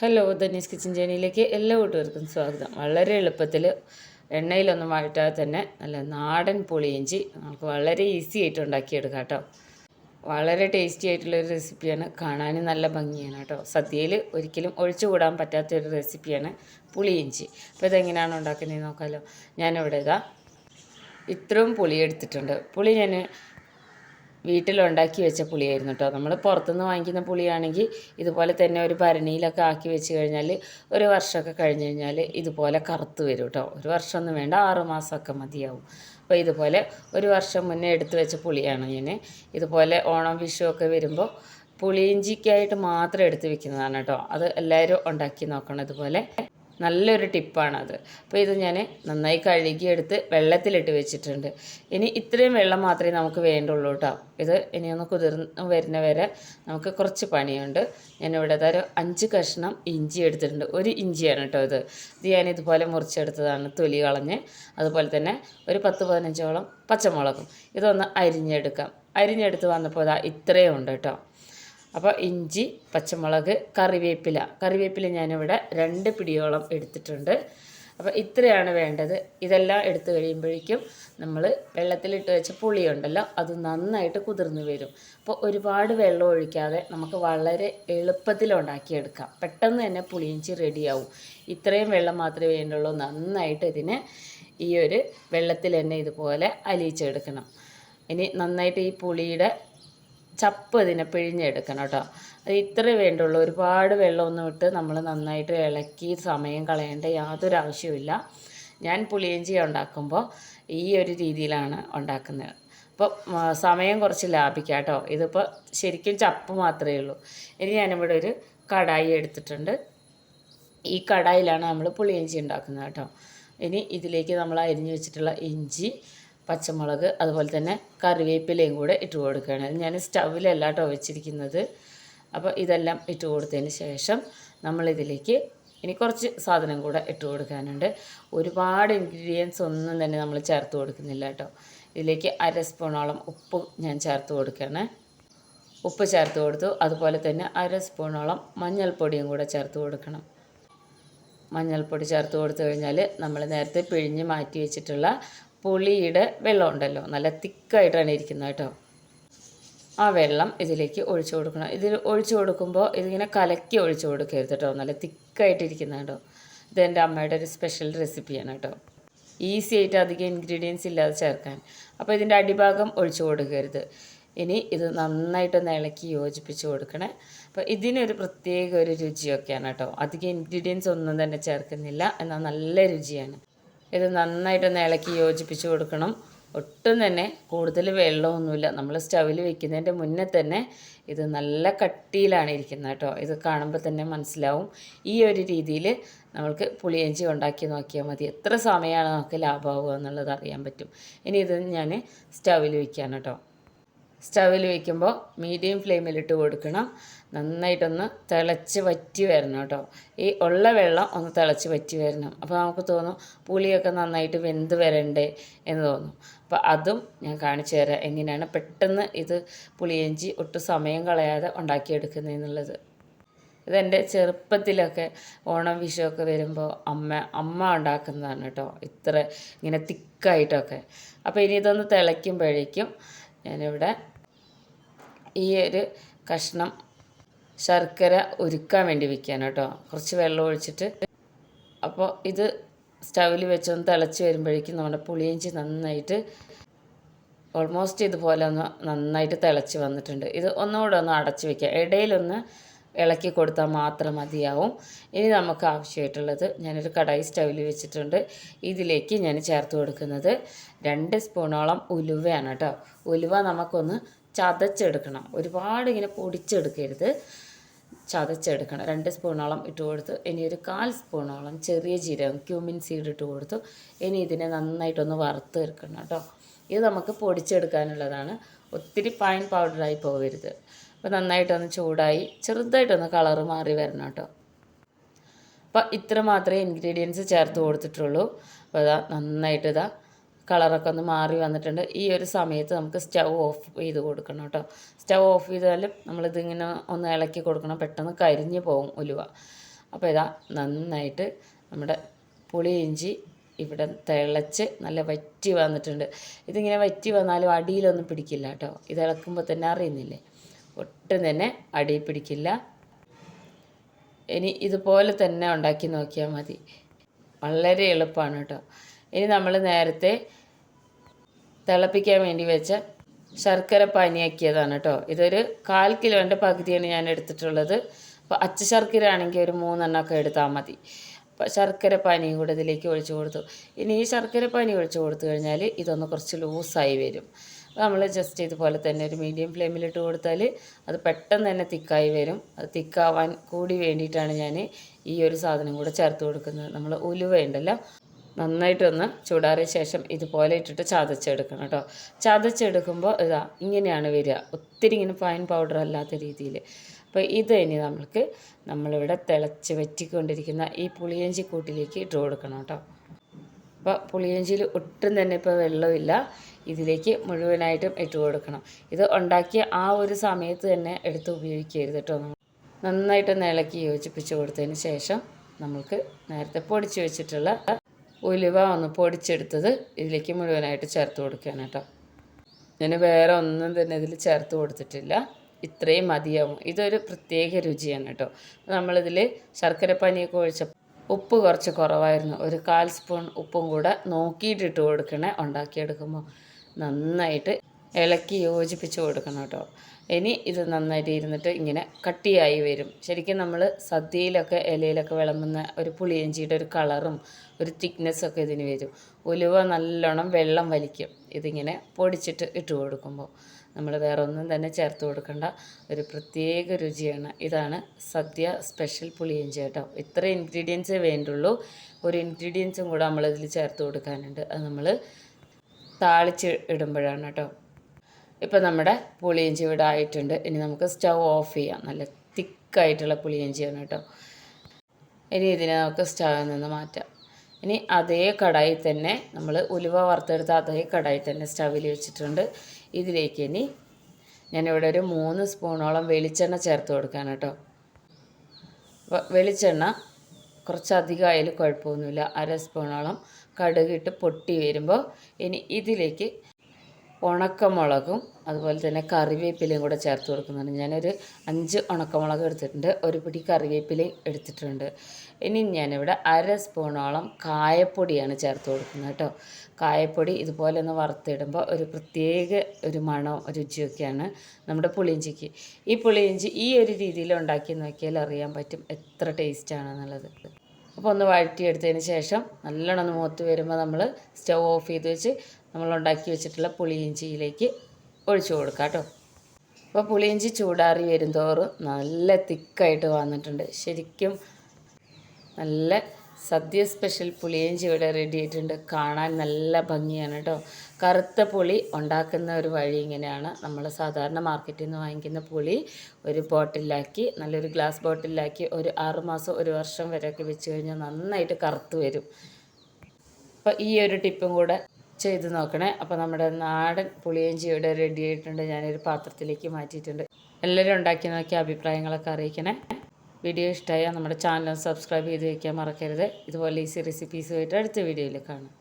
Hello Dhani's kitchen ജേണിയിലേക്ക് എല്ലാ കൂട്ടുകാർക്കും സ്വാഗതം. വളരെ എളുപ്പത്തിൽ എണ്ണയിലൊന്നും വഴറ്റാതെ തന്നെ നല്ല നാടൻ പുളിയിഞ്ചി നമുക്ക് വളരെ ഈസി ആയിട്ട് ഉണ്ടാക്കിയെടുക്കാം കേട്ടോ. വളരെ ടേസ്റ്റി ആയിട്ടുള്ളൊരു റെസിപ്പിയാണ് കാണാനും നല്ല ഭംഗിയാണ് കേട്ടോ. സദ്യയിൽ ഒരിക്കലും ഒഴിച്ചുകൂടാൻ പറ്റാത്തൊരു റെസിപ്പിയാണ് പുളിയിഞ്ചി അപ്പോൾ ഇതെങ്ങനെയാണ് ഉണ്ടാക്കുന്നത് നോക്കാമല്ലോ ഞാനിവിടെ ഇതാ ഇത്രയും പുളി എടുത്തിട്ടുണ്ട്. പുളി ഞാൻ വീട്ടിലുണ്ടാക്കി വെച്ച പുളിയായിരുന്നു കേട്ടോ നമ്മൾ പുറത്തുനിന്ന് വാങ്ങിക്കുന്ന പുളിയാണെങ്കിൽ ഇതുപോലെ തന്നെ ഒരു ഭരണിയിലൊക്കെ ആക്കി വെച്ച് കഴിഞ്ഞാൽ ഒരു വർഷമൊക്കെ കഴിഞ്ഞ് കഴിഞ്ഞാൽ ഇതുപോലെ കറുത്ത് വരും കേട്ടോ ഒരു വർഷമൊന്നും വേണ്ട ആറ് മാസമൊക്കെ മതിയാവും. അപ്പോൾ ഇതുപോലെ ഒരു വർഷം മുന്നേ എടുത്തു വെച്ച പുളിയാണ് ഞാൻ ഇതുപോലെ ഓണം വിഷു ഒക്കെ വരുമ്പോൾ പുളിയിഞ്ചിക്കായിട്ട് മാത്രം എടുത്ത് വെക്കുന്നതാണ് കേട്ടോ അത് എല്ലാവരും ഉണ്ടാക്കി നോക്കണം ഇതുപോലെ. നല്ലൊരു ടിപ്പാണത്. അപ്പോൾ ഇത് ഞാൻ നന്നായി കഴുകിയെടുത്ത് വെള്ളത്തിലിട്ട് വെച്ചിട്ടുണ്ട്. ഇനി ഇത്രയും വെള്ളം മാത്രമേ നമുക്ക് വേണ്ടുള്ളൂ കേട്ടോ. ഇത് ഇനി ഒന്ന് കുതിർന്ന് വരുന്ന വരെ നമുക്ക് കുറച്ച് പണിയുണ്ട്. ഞാനിവിടെ ഒരു അഞ്ച് കഷ്ണം ഇഞ്ചി എടുത്തിട്ടുണ്ട്. ഒരു ഇഞ്ചിയാണ് കേട്ടോ ഇത്. ഇത് ഞാൻ ഇതുപോലെ മുറിച്ചെടുത്തതാണ് തൊലി കളഞ്ഞ്. അതുപോലെ തന്നെ ഒരു പത്ത് പതിനഞ്ചോളം പച്ചമുളകും. ഇതൊന്ന് അരിഞ്ഞെടുക്കാം. അരിഞ്ഞെടുത്ത് വന്നപ്പോൾ ഇതാ ഇത്രയും ഉണ്ട് കേട്ടോ. അപ്പോൾ ഇഞ്ചി പച്ചമുളക് കറിവേപ്പില. കറിവേപ്പില ഞാനിവിടെ രണ്ട് പിടിയോളം എടുത്തിട്ടുണ്ട്. അപ്പോൾ ഇത്രയാണ് വേണ്ടത്. ഇതെല്ലാം എടുത്തു കഴിയുമ്പോഴേക്കും നമ്മൾ വെള്ളത്തിലിട്ട് വെച്ച പുളിയുണ്ടല്ലോ അത് നന്നായിട്ട് കുതിർന്ന് വരും. അപ്പോൾ ഒരുപാട് വെള്ളം ഒഴിക്കാതെ നമുക്ക് വളരെ എളുപ്പത്തിൽ ഉണ്ടാക്കിയെടുക്കാം പെട്ടെന്ന് തന്നെ പുളിയിഞ്ചി റെഡിയാവും. ഇത്രയും വെള്ളം മാത്രമേ വേണ്ടുള്ളൂ. നന്നായിട്ട് ഇതിനെ ഈ ഒരു വെള്ളത്തിൽ തന്നെ ഇതുപോലെ അലിയിച്ചെടുക്കണം. ഇനി നന്നായിട്ട് ഈ പുളിയുടെ ചപ്പ് ഇതിനെ പിഴിഞ്ഞെടുക്കണം കേട്ടോ. ഇത്രേ വേണ്ടുള്ളൂ. ഒരുപാട് വെള്ളമൊന്നും ഇട്ട് നമ്മൾ നന്നായിട്ട് ഇളക്കി സമയം കളയേണ്ട യാതൊരു ആവശ്യമില്ല ഞാൻ പുളിയഞ്ചി ഉണ്ടാക്കുമ്പോൾ ഈ ഒരു രീതിയിലാണ് ഉണ്ടാക്കുന്നത്. അപ്പോൾ സമയം കുറച്ച് ലാഭിക്കാം കേട്ടോ. ഇതിപ്പോൾ ശരിക്കും ചപ്പ് മാത്രമേ ഉള്ളൂ. ഇനി ഞാനിവിടെ ഒരു കടായി എടുത്തിട്ടുണ്ട്. ഈ കടായിലാണ് നമ്മൾ പുളിയിഞ്ചി ഉണ്ടാക്കുന്നത് കേട്ടോ. ഇനി ഇതിലേക്ക് നമ്മൾ അരിഞ്ഞു വെച്ചിട്ടുള്ള ഇഞ്ചി പച്ചമുളക് അതുപോലെ തന്നെ കറിവേപ്പിലയും കൂടെ ഇട്ട് കൊടുക്കുകയാണ്. ഞാൻ സ്റ്റൗവിലല്ല കേട്ടോ വെച്ചിരിക്കുന്നത്. അപ്പോൾ ഇതെല്ലാം ഇട്ട് കൊടുത്തതിന് ശേഷം നമ്മളിതിലേക്ക് ഇനി കുറച്ച് സാധനം കൂടെ ഇട്ട് കൊടുക്കാനുണ്ട്. ഒരുപാട് ഇൻഗ്രീഡിയൻസ് ഒന്നും തന്നെ നമ്മൾ ചേർത്ത് കൊടുക്കുന്നില്ല കേട്ടോ. ഇതിലേക്ക് അര സ്പൂണോളം ഉപ്പ് ഞാൻ ചേർത്ത് കൊടുക്കുകയാണ്. ഉപ്പ് ചേർത്ത് കൊടുത്തു. അതുപോലെ തന്നെ അര സ്പൂണോളം മഞ്ഞൾപ്പൊടിയും കൂടെ ചേർത്ത് കൊടുക്കണം. മഞ്ഞൾപ്പൊടി ചേർത്ത് കൊടുത്തു കഴിഞ്ഞാൽ നമ്മൾ നേരത്തെ പിഴിഞ്ഞ് മാറ്റി വെച്ചിട്ടുള്ള പുളിയുടെ വെള്ളം ഉണ്ടല്ലോ നല്ല തിക്കായിട്ടാണ് ഇരിക്കുന്നത് കേട്ടോ. ആ വെള്ളം ഇതിലേക്ക് ഒഴിച്ചു കൊടുക്കണം. ഇതിൽ ഒഴിച്ചു കൊടുക്കുമ്പോൾ ഇതിങ്ങനെ കലക്കി ഒഴിച്ചു കൊടുക്കരുത് കേട്ടോ. നല്ല തിക്കായിട്ടിരിക്കുന്ന കേട്ടോ. ഇത് എന്റെ അമ്മയുടെ ഒരു സ്പെഷ്യൽ റെസിപ്പിയാണ് കേട്ടോ. ഈസി ആയിട്ട് അധികം ഇൻഗ്രീഡിയൻസ് ഇല്ലാതെ ചേർക്കാൻ. അപ്പോൾ ഇതിന്റെ അടിഭാഗം ഒഴിച്ചു കൊടുക്കരുത്. ഇനി ഇത് നന്നായിട്ടൊന്ന് ഇളക്കി യോജിപ്പിച്ച് കൊടുക്കണേ. അപ്പോൾ ഇതിനൊരു പ്രത്യേക ഒരു രുചിയൊക്കെയാണ് കേട്ടോ. അധികം ഇൻഗ്രീഡിയൻസ് ഒന്നും തന്നെ ചേർക്കുന്നില്ല. എന്നാൽ നല്ല രുചിയാണ്. ഇത് നന്നായിട്ടൊന്ന് ഇളക്കി യോജിപ്പിച്ച് കൊടുക്കണം. ഒട്ടും തന്നെ കൂടുതൽ വെള്ളമൊന്നുമില്ല. നമ്മൾ സ്റ്റവിൽ വെക്കുന്നതിന്റെ മുന്നേ തന്നെ ഇത് നല്ല കട്ടിയിലാണ് ഇരിക്കുന്നത് കേട്ടോ. ഇത് കാണുമ്പോൾ തന്നെ മനസ്സിലാവും. ഈ ഒരു രീതിയിൽ നമ്മൾക്ക് പുളിയഞ്ചി ഉണ്ടാക്കി നോക്കിയാൽ മതി. എത്ര സമയമാണ് നമുക്ക് ലാഭമാവുക എന്നുള്ളത് അറിയാൻ പറ്റും. ഇനി ഇത് ഞാൻ സ്റ്റവിൽ വയ്ക്കുകയാണ് കേട്ടോ. സ്റ്റവിൽ വയ്ക്കുമ്പോൾ മീഡിയം ഫ്ലെയിമിലിട്ട് കൊടുക്കണം. നന്നായിട്ടൊന്ന് തിളച്ച് വറ്റി വരണം കേട്ടോ ഈ ഉള്ള വെള്ളം ഒന്ന് തിളച്ച് വറ്റി വരണം. അപ്പോൾ നമുക്ക് തോന്നും പുളിയൊക്കെ നന്നായിട്ട് വെന്ത് വരണ്ടേ എന്ന് തോന്നും. അപ്പോൾ അതും ഞാൻ കാണിച്ചു തരാം എങ്ങനെയാണ് പെട്ടെന്ന് ഇത് പുളിയഞ്ചി ഒട്ടും സമയം കളയാതെ ഉണ്ടാക്കിയെടുക്കുന്നതെന്നുള്ളത് ഇതെന്റെ ചെറുപ്പത്തിലൊക്കെ ഓണം വിഷുവൊക്കെ വരുമ്പോൾ അമ്മ അമ്മ ഉണ്ടാക്കുന്നതാണ് കേട്ടോ ഇത്ര ഇങ്ങനെ തിക്കായിട്ടൊക്കെ. അപ്പോൾ ഇനി ഇതൊന്ന് തിളയ്ക്കുമ്പോഴേക്കും ഞാനിവിടെ ഈ ഒരു കഷ്ണം ശർക്കര ഉരുക്കാൻ വേണ്ടി വെക്കാൻ കേട്ടോ. കുറച്ച് വെള്ളം ഒഴിച്ചിട്ട്. അപ്പോൾ ഇത് സ്റ്റവിൽ വെച്ചൊന്ന് തിളച്ച് വരുമ്പോഴേക്കും നമ്മുടെ പുളിയിഞ്ചി നന്നായിട്ട് ഓൾമോസ്റ്റ് ഇതുപോലെ ഒന്ന് നന്നായിട്ട് തിളച്ച് വന്നിട്ടുണ്ട്. ഇത് ഒന്നുകൂടെ ഒന്ന് അടച്ച് വെക്കുക. ഇടയിലൊന്ന് ഇളക്കി കൊടുത്താൽ മാത്രം മതിയാവും. ഇനി നമുക്ക് ആവശ്യമായിട്ടുള്ളത് ഞാനൊരു കടായി സ്റ്റൗവിൽ വെച്ചിട്ടുണ്ട്. ഇതിലേക്ക് ഞാൻ ചേർത്ത് കൊടുക്കുന്നത് രണ്ട് സ്പൂണോളം ഉലുവയാണ് കേട്ടോ. ഉലുവ നമുക്കൊന്ന് ചതച്ചെടുക്കണം. ഒരുപാട് ഇങ്ങനെ പൊടിച്ചെടുക്കരുത്. ചതച്ചെടുക്കണം. രണ്ട് സ്പൂണോളം ഇട്ട് കൊടുത്തു. ഇനി ഒരു കാൽ സ്പൂണോളം ചെറിയ ജീരകം ക്യൂമിൻ സീഡ് ഇട്ട് കൊടുത്തു. ഇനി ഇതിനെ നന്നായിട്ടൊന്ന് വറുത്ത് എടുക്കണം കേട്ടോ. ഇത് നമുക്ക് പൊടിച്ചെടുക്കാനുള്ളതാണ്. ഒത്തിരി പൈൻ പൗഡറായി പോകരുത്. അപ്പോൾ നന്നായിട്ടൊന്ന് ചൂടായി ചെറുതായിട്ടൊന്ന് കളറ് മാറി വരണം കേട്ടോ. അപ്പോൾ ഇത്ര മാത്രമേ ഇൻഗ്രീഡിയൻസ് ചേർത്ത് കൊടുത്തിട്ടുള്ളൂ. അപ്പോൾ ഇതാ നന്നായിട്ട് ഇതാ കളറൊക്കെ ഒന്ന് മാറി വന്നിട്ടുണ്ട്. ഈ ഒരു സമയത്ത് നമുക്ക് സ്റ്റവ് ഓഫ് ചെയ്ത് കൊടുക്കണം കേട്ടോ. സ്റ്റവ് ഓഫ് ചെയ്താലും നമ്മളിതിങ്ങനെ ഒന്ന് ഇളക്കി കൊടുക്കണം. പെട്ടെന്ന് കരിഞ്ഞ് പോകും ഉലുവ. അപ്പോൾ ഇതാ നന്നായിട്ട് നമ്മുടെ പുളി ഇഞ്ചി ഇവിടെ തിളച്ച് നല്ല വറ്റി വന്നിട്ടുണ്ട്. ഇതിങ്ങനെ വറ്റി വന്നാലും അടിയിലൊന്നും പിടിക്കില്ല കേട്ടോ. ഇത് ഇളക്കുമ്പോൾ തന്നെ അറിയുന്നില്ലേ? ഒട്ടും തന്നെ അടി പിടിക്കില്ല. ഇനി ഇതുപോലെ തന്നെ ഉണ്ടാക്കി നോക്കിയാൽ മതി. വളരെ എളുപ്പമാണ് കേട്ടോ. ഇനി നമ്മൾ നേരത്തെ തിളപ്പിക്കാൻ വേണ്ടി വെച്ച ശർക്കര പാനിയാക്കിയതാണ് കേട്ടോ. ഇതൊരു കാൽ കിലോന്റെ പകുതിയാണ് ഞാൻ എടുത്തിട്ടുള്ളത്. അപ്പോൾ അച്ച ശർക്കര ആണെങ്കിൽ ഒരു മൂന്നെണ്ണമൊക്കെ എടുത്താൽ മതി. അപ്പോൾ ശർക്കര പാനിയും കൂടെ ഇതിലേക്ക് ഒഴിച്ചു കൊടുത്തു. ഇനി ഈ ശർക്കര പാനി ഒഴിച്ചു കൊടുത്തു കഴിഞ്ഞാൽ ഇതൊന്ന് കുറച്ച് ലൂസായി വരും. നമ്മൾ ജസ്റ്റ് ഇതുപോലെ തന്നെ ഒരു മീഡിയം ഫ്ലെയിമിലിട്ട് കൊടുത്താൽ അത് പെട്ടെന്ന് തന്നെ തിക്കായി വരും. അത് തിക്കാവാൻ കൂടി വേണ്ടിയിട്ടാണ് ഞാൻ ഈ ഒരു സാധനം കൂടെ ചേർത്ത് കൊടുക്കുന്നത്. നമ്മൾ ഉലുവ ഉണ്ടല്ലോ നന്നായിട്ടൊന്ന് ചൂടാറിയ ശേഷം ഇതുപോലെ ഇട്ടിട്ട് ചതച്ചെടുക്കണം കേട്ടോ. ചതച്ചെടുക്കുമ്പോൾ ഇതാ ഇങ്ങനെയാണ് വരിക. ഒത്തിരി ഇങ്ങനെ ഫൈൻ പൗഡർ അല്ലാത്ത രീതിയിൽ അപ്പോൾ ഇത് ഇനി നമ്മൾക്ക് നമ്മളിവിടെ തിളച്ച് വറ്റിക്കൊണ്ടിരിക്കുന്ന ഈ പുളിയഞ്ചി കൂട്ടിലേക്ക് ഇട്ട് കൊടുക്കണം കേട്ടോ. അപ്പോൾ പുളിയഞ്ചിയിൽ ഒട്ടും തന്നെ ഇപ്പോൾ വെള്ളമില്ല. ഇതിലേക്ക് മുഴുവനായിട്ടും ഇട്ട് കൊടുക്കണം. ഇത് ഉണ്ടാക്കിയ ആ ഒരു സമയത്ത് തന്നെ എടുത്ത് ഉപയോഗിക്കരുത് കേട്ടോ. നന്നായിട്ട് ഇളക്കി യോജിപ്പിച്ച് കൊടുത്തതിന് ശേഷം നമ്മൾക്ക് നേരത്തെ പൊടിച്ച് വെച്ചിട്ടുള്ള ഉലുവ ഒന്ന് പൊടിച്ചെടുത്തത് ഇതിലേക്ക് മുഴുവനായിട്ട് ചേർത്ത് കൊടുക്കുകയാണ് കേട്ടോ. ഞാൻ വേറെ ഒന്നും തന്നെ ഇതിൽ ചേർത്ത് കൊടുത്തിട്ടില്ല. ഇത്രയും മതിയാവും. ഇതൊരു പ്രത്യേക രുചിയാണ് കേട്ടോ. നമ്മളിതിൽ ശർക്കരപ്പാനിയൊക്കെ ഒഴിച്ച ഉപ്പ് കുറച്ച് കുറവായിരുന്നു. ഒരു കാൽ സ്പൂൺ ഉപ്പും കൂടെ നോക്കിയിട്ടിട്ട് കൊടുക്കണേ ഉണ്ടാക്കിയെടുക്കുമ്പോൾ. നന്നായിട്ട് ഇളക്കി യോജിപ്പിച്ച് കൊടുക്കണം കേട്ടോ. ഇനി ഇത് നന്നായിട്ട് ഇരുന്നിട്ട് ഇങ്ങനെ കട്ടിയായി വരും. ശരിക്കും നമ്മൾ സദ്യയിലൊക്കെ ഇലയിലൊക്കെ വിളമ്പുന്ന ഒരു പുളിയഞ്ചിയുടെ ഒരു കളറും ഒരു തിക്നെസ്സൊക്കെ ഇതിന് വരും. ഉലുവ നല്ലോണം വെള്ളം വലിക്കും. ഇതിങ്ങനെ പൊടിച്ചിട്ട് ഇട്ട് കൊടുക്കുമ്പോൾ നമ്മൾ വേറെ ഒന്നും തന്നെ ചേർത്ത് കൊടുക്കേണ്ട. ഒരു പ്രത്യേക രുചിയാണ്. ഇതാണ് സദ്യ സ്പെഷ്യൽ പുളിയഞ്ചി കേട്ടോ. ഇത്ര ഇൻഗ്രീഡിയൻസേ വേണ്ടുള്ളൂ. ഒരു ഇൻഗ്രീഡിയൻസും കൂടെ നമ്മളിതിൽ ചേർത്ത് കൊടുക്കാനുണ്ട്. അത് നമ്മൾ താളിച്ച് ഇടുമ്പോഴാണ് കേട്ടോ. ഇപ്പം നമ്മുടെ പുളിയിഞ്ചി ഇവിടെ ആയിട്ടുണ്ട്. ഇനി നമുക്ക് സ്റ്റൗ ഓഫ് ചെയ്യാം. നല്ല തിക്കായിട്ടുള്ള പുളിയിഞ്ചിയാണ് കേട്ടോ. ഇനി ഇതിനെ നമുക്ക് സ്റ്റൗവിൽ നിന്ന് മാറ്റാം. ഇനി അതേ കടായി തന്നെ നമ്മൾ ഉലുവ വറുത്തെടുത്ത അതേ കടായി തന്നെ സ്റ്റവിൽ വെച്ചിട്ടുണ്ട്. ഇതിലേക്ക് ഇനി ഞാനിവിടെ ഒരു മൂന്ന് സ്പൂണോളം വെളിച്ചെണ്ണ ചേർത്ത് കൊടുക്കാൻ കേട്ടോ. വെളിച്ചെണ്ണ കുറച്ചധികമായാലും കുഴപ്പമൊന്നുമില്ല. അര സ്പൂണോളം കടുകിട്ട് പൊട്ടി വരുമ്പോൾ ഇനി ഇതിലേക്ക് ഉണക്കമുളകും അതുപോലെ തന്നെ കറിവേപ്പിലയും കൂടെ ചേർത്ത് കൊടുക്കുന്നുണ്ട്. ഞാനൊരു അഞ്ച് ഉണക്കമുളക് എടുത്തിട്ടുണ്ട്. ഒരു പിടി കറിവേപ്പിലയും എടുത്തിട്ടുണ്ട്. ഇനി ഞാനിവിടെ അര സ്പൂണോളം കായപ്പൊടിയാണ് ചേർത്ത് കൊടുക്കുന്നത് കേട്ടോ. കായപ്പൊടി ഇതുപോലെ ഒന്ന് വറുത്തിടുമ്പോൾ ഒരു പ്രത്യേക ഒരു മണവും രുചിയൊക്കെയാണ് നമ്മുടെ പുളിയിഞ്ചിക്ക്. ഈ പുളിയിഞ്ചി ഈ ഒരു രീതിയിൽ ഉണ്ടാക്കി നോക്കിയാൽ അറിയാൻ പറ്റും എത്ര ടേസ്റ്റാണെന്നുള്ളത് അപ്പോൾ ഒന്ന് വഴറ്റിയെടുത്തതിന് ശേഷം നല്ലോണം ഒന്ന് മൂത്ത് വരുമ്പോൾ നമ്മൾ സ്റ്റവ് ഓഫ് ചെയ്ത് വെച്ച് നമ്മൾ ഉണ്ടാക്കി വെച്ചിട്ടുള്ള പുളിയിഞ്ചിയിലേക്ക് ഒഴിച്ചു കൊടുക്കാം കേട്ടോ. അപ്പോൾ പുളിയിഞ്ചി ചൂടാറി വരും തോറും നല്ല തിക്കായിട്ട് വന്നിട്ടുണ്ട്. ശരിക്കും നല്ല സദ്യ സ്പെഷ്യൽ പുളിയിഞ്ചി ഇവിടെ റെഡി ആയിട്ടുണ്ട്. കാണാൻ നല്ല ഭംഗിയാണ് കേട്ടോ കറുത്ത പുളി ഉണ്ടാക്കുന്ന ഒരു വഴി ഇങ്ങനെയാണ്. നമ്മൾ സാധാരണ മാർക്കറ്റിൽ നിന്ന് വാങ്ങിക്കുന്ന പുളി ഒരു ബോട്ടിലാക്കി നല്ലൊരു ഗ്ലാസ് ബോട്ടിലാക്കി ഒരു ആറുമാസം ഒരു വർഷം വരെയൊക്കെ വെച്ച് കഴിഞ്ഞാൽ നന്നായിട്ട് കറുത്ത് വരും. അപ്പോൾ ഈ ഒരു ടിപ്പും കൂടെ ചെയ്ത് നോക്കണേ. അപ്പോൾ നമ്മുടെ നാടൻ പുളിയഞ്ചി ഇവിടെ റെഡി ആയിട്ടുണ്ട്. ഞാനൊരു പാത്രത്തിലേക്ക് മാറ്റിയിട്ടുണ്ട്. എല്ലാവരും ഉണ്ടാക്കി നോക്കിയ അഭിപ്രായങ്ങളൊക്കെ അറിയിക്കണേ. വീഡിയോ ഇഷ്ടമായാൽ നമ്മുടെ ചാനൽ സബ്സ്ക്രൈബ് ചെയ്ത് വയ്ക്കാൻ മറക്കരുത്. ഇതുപോലെ ഈസി റെസിപ്പീസുമായിട്ട് അടുത്ത വീഡിയോയിൽ കാണാം.